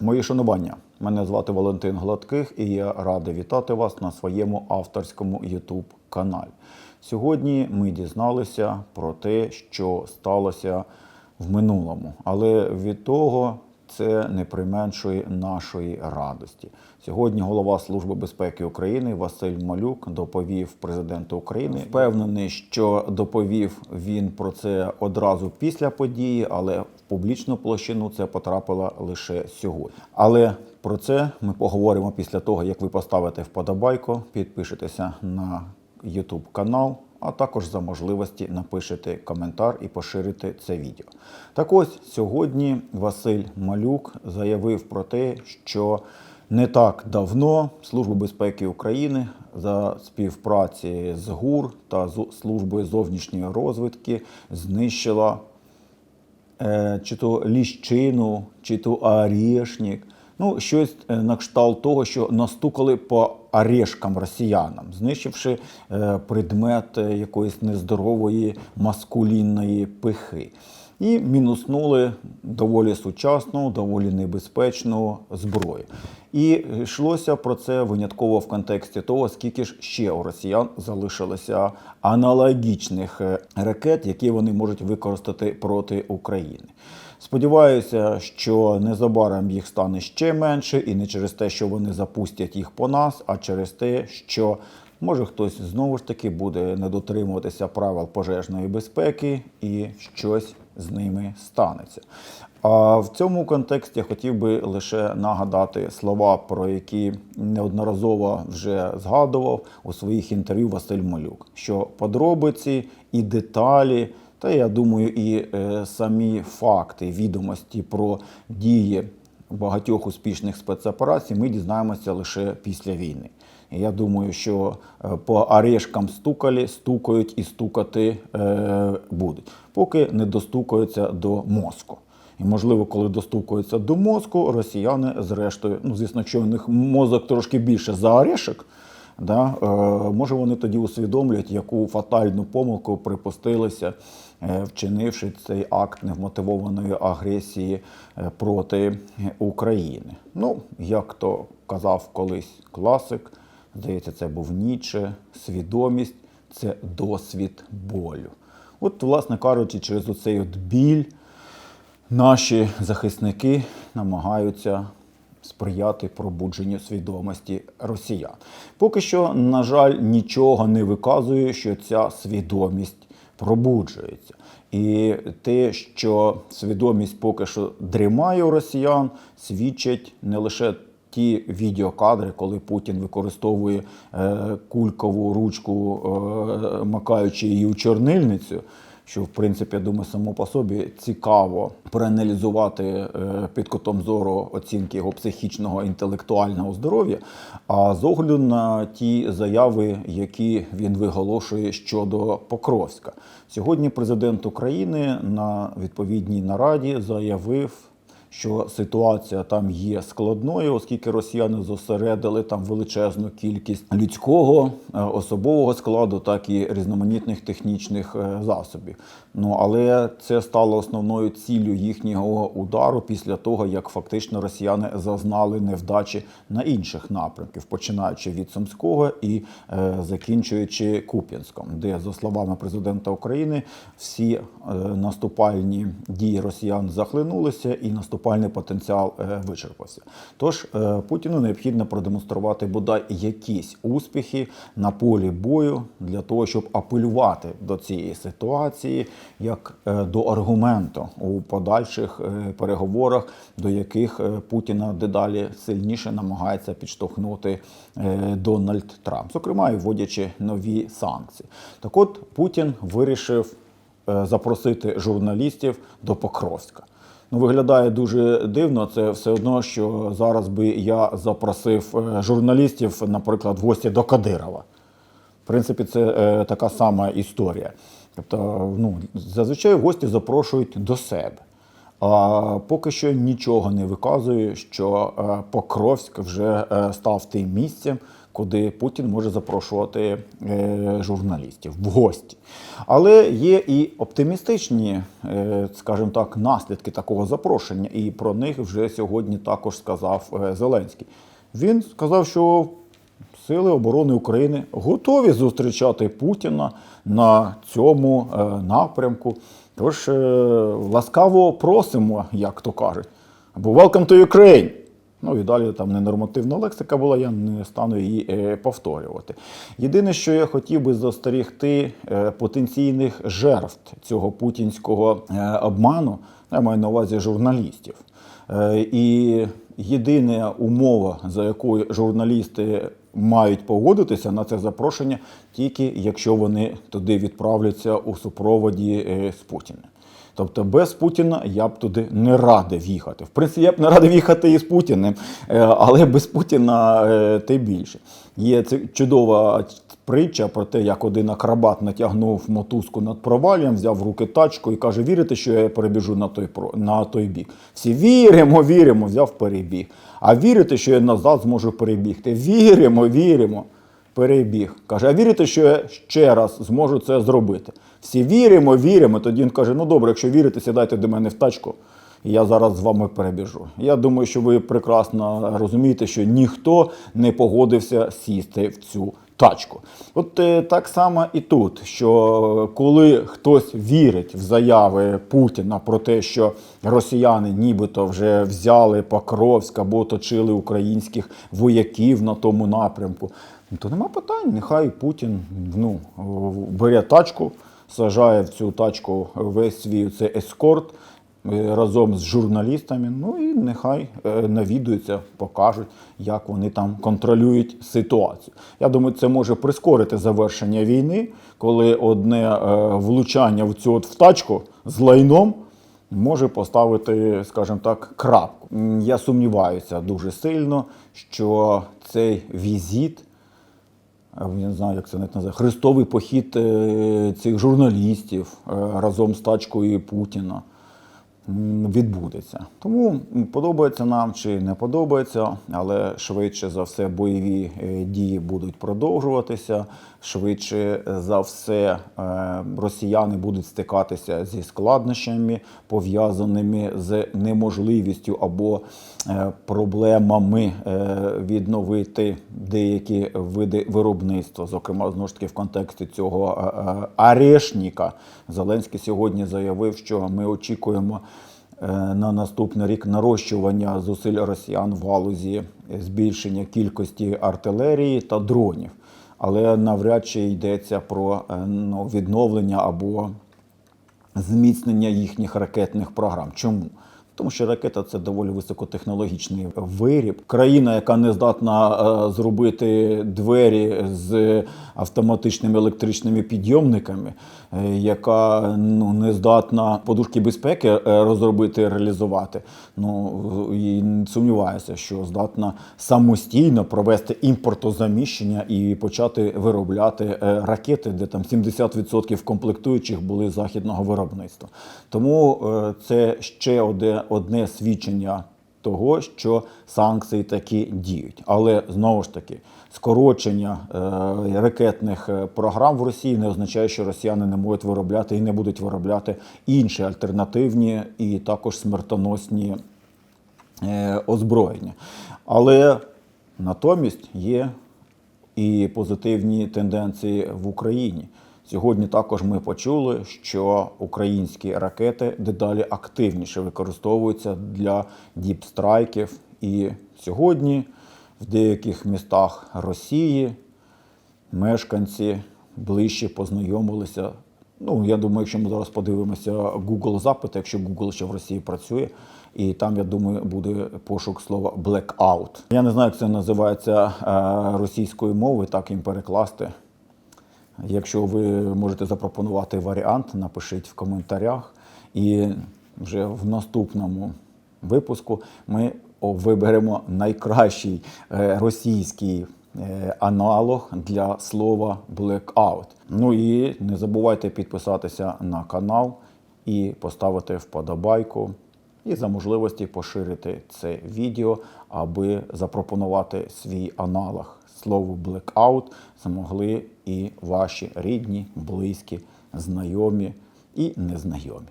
Мої шанування. Мене звати Валентин Гладких і я радий вітати вас на своєму авторському YouTube каналі. Сьогодні ми дізналися про те, що сталося в минулому, але від того це не применшує нашої радості. Сьогодні голова Служби безпеки України Василь Малюк доповів президенту України. Впевнений, що доповів він про це одразу після події, але публічну площину це потрапило лише сьогодні. Але про це ми поговоримо після того, як ви поставите вподобайку, підпишетеся на YouTube канал, а також за можливості напишете коментар і поширите це відео. Так ось сьогодні Василь Малюк заявив про те, що не так давно Служба безпеки України за співпраці з ГУР та Службою зовнішньої розвідки знищила чи то ліщину, чи то орешник. Ну, щось е, на кшталт того, що настукали по орешкам росіянам, знищивши е, предмет е, якоїсь нездорової маскулінної пихи. І мінуснули доволі сучасну, доволі небезпечну зброю. І йшлося про це винятково в контексті того, скільки ж ще у росіян залишилося аналогічних е, ракет, які вони можуть використати проти України. Сподіваюся, що незабаром їх стане ще менше, і не через те, що вони запустять їх по нас, а через те, що може хтось знову ж таки буде не дотримуватися правил пожежної безпеки і щось з ними станеться. А в цьому контексті я хотів би лише нагадати слова, про які неодноразово вже згадував у своїх інтерв'ю Василь Малюк, що подробиці і деталі. Та я думаю, і е, самі факти, відомості про дії багатьох успішних спецоперацій ми дізнаємося лише після війни. Я думаю, що е, по орешкам стукали, стукають і стукати е, будуть, поки не достукаються до мозку. І, можливо, коли достукаються до мозку, росіяни, зрештою, ну, звісно, якщо у них мозок трошки більше за орешок, Да? Е, може вони тоді усвідомлюють, яку фатальну помилку припустилися, е, вчинивши цей акт невмотивованої агресії е, проти України. Ну, як то казав колись класик, здається, це був Ніче, свідомість це досвід болю. От, власне кажучи, через оцей от біль наші захисники намагаються сприяти пробудженню свідомості росіян. Поки що, на жаль, нічого не виказує, що ця свідомість пробуджується. І те, що свідомість поки що дрімає у росіян, свідчать не лише ті відеокадри, коли Путін використовує е, кулькову ручку, е, макаючи її у чорнильницю що в принципі я думаю, само по собі цікаво проаналізувати е, під кутом зору оцінки його психічного інтелектуального здоров'я. А з огляду на ті заяви, які він виголошує щодо Покровська, сьогодні президент України на відповідній нараді заявив що ситуація там є складною, оскільки росіяни зосередили там величезну кількість людського е, особового складу, так і різноманітних технічних е, засобів. Ну але це стало основною ціллю їхнього удару після того, як фактично росіяни зазнали невдачі на інших напрямків, починаючи від Сумського і е, закінчуючи Куп'янськом, де за словами президента України всі е, наступальні дії росіян захлинулися і наступальні наступальний потенціал е, вичерпався. Тож е, Путіну необхідно продемонструвати бодай якісь успіхи на полі бою для того, щоб апелювати до цієї ситуації як е, до аргументу у подальших переговорах, до яких Путіна дедалі сильніше намагається підштовхнути Дональд Трамп, зокрема і вводячи нові санкції. Так, от Путін вирішив запросити журналістів до Покровська. Ну, виглядає дуже дивно. Це все одно, що зараз би я запросив е, журналістів, наприклад, в гості до Кадирова. В принципі, це е, така сама історія. Тобто, ну, зазвичай гості запрошують до себе. А поки що нічого не виказує, що е, Покровськ вже е, став тим місцем, куди Путін може запрошувати е, журналістів в гості. Але є і оптимістичні, е, скажімо так, наслідки такого запрошення, і про них вже сьогодні також сказав е, Зеленський. Він сказав, що Сили оборони України готові зустрічати Путіна на цьому напрямку. Тож ласкаво просимо, як то кажуть. Або welcome to Ukraine. Ну і далі там ненормативна лексика була, я не стану її е, повторювати. Єдине, що я хотів би застерігти е, потенційних жертв цього путінського е, обману, я маю на увазі журналістів. І єдина умова, за якою журналісти мають погодитися на це запрошення, тільки якщо вони туди відправляться у супроводі з Путіним. Тобто без Путіна я б туди не радив їхати. В принципі, я б не радив їхати і з Путіним, е, але без Путіна е, тим більше. Є це чудова притча про те, як один акробат натягнув мотузку над проваллям, взяв в руки тачку і каже: вірите, що я перебіжу на той, на той бік? Всі віримо, віримо, взяв перебіг. А вірите, що я назад зможу перебігти? Віримо, віримо перебіг. Каже, а вірите, що я ще раз зможу це зробити? Всі віримо, віримо. Тоді він каже: ну добре, якщо вірите, сідайте до мене в тачку, я зараз з вами перебіжу. Я думаю, що ви прекрасно розумієте, що ніхто не погодився сісти в цю тачку. От е, так само і тут, що коли хтось вірить в заяви Путіна про те, що росіяни нібито вже взяли Покровськ або оточили українських вояків на тому напрямку, то нема питань. Нехай Путін ну, бере тачку, сажає в цю тачку весь свій цей ескорт е, разом з журналістами. Ну і нехай е, навідуються, покажуть, як вони там контролюють ситуацію. Я думаю, це може прискорити завершення війни, коли одне е, влучання в цю от в тачку з лайном може поставити, скажімо так, крапку. Я сумніваюся дуже сильно, що цей візит я не знаю, як це навіть називає, хрестовий похід е, цих журналістів е, разом з тачкою Путіна відбудеться. Тому подобається нам чи не подобається, але швидше за все бойові е, дії будуть продовжуватися. Швидше за все е, росіяни будуть стикатися зі складнощами, пов'язаними з неможливістю або е, проблемами відновити деякі види виробництва. Зокрема, знову ж таки в контексті цього арешника Зеленський сьогодні заявив, що ми очікуємо. Е, На наступний рік нарощування зусиль росіян в галузі збільшення кількості артилерії та дронів, але навряд чи йдеться про е, ну, відновлення або зміцнення їхніх ракетних програм. Чому? Тому що ракета це доволі високотехнологічний виріб. Країна, яка не здатна е, зробити двері з автоматичними електричними підйомниками, е, яка ну, не здатна подушки безпеки е, розробити, реалізувати. Ну і сумніваюся, що здатна самостійно провести імпортозаміщення і почати виробляти ракети, де там 70% комплектуючих були західного виробництва. Тому це ще одне, одне свідчення того, що санкції таки діють. Але знову ж таки, скорочення е, ракетних е, програм в Росії не означає, що росіяни не можуть виробляти і не будуть виробляти інші альтернативні і також смертоносні е, озброєння. Але натомість є і позитивні тенденції в Україні. Сьогодні також ми почули, що українські ракети дедалі активніше використовуються для діпстрайків. І сьогодні в деяких містах Росії мешканці ближче познайомилися. Ну, я думаю, якщо ми зараз подивимося Google запити, якщо Google ще в Росії працює, і там, я думаю, буде пошук слова blackout. Я не знаю, як це називається е, російською мовою, так їм перекласти. Якщо ви можете запропонувати варіант, напишіть в коментарях. І вже в наступному випуску ми виберемо найкращий е, російський е, аналог для слова blackout. Ну і не забувайте підписатися на канал і поставити вподобайку. І за можливості поширити це відео, аби запропонувати свій аналог слову блекаут змогли і ваші рідні, близькі, знайомі і незнайомі.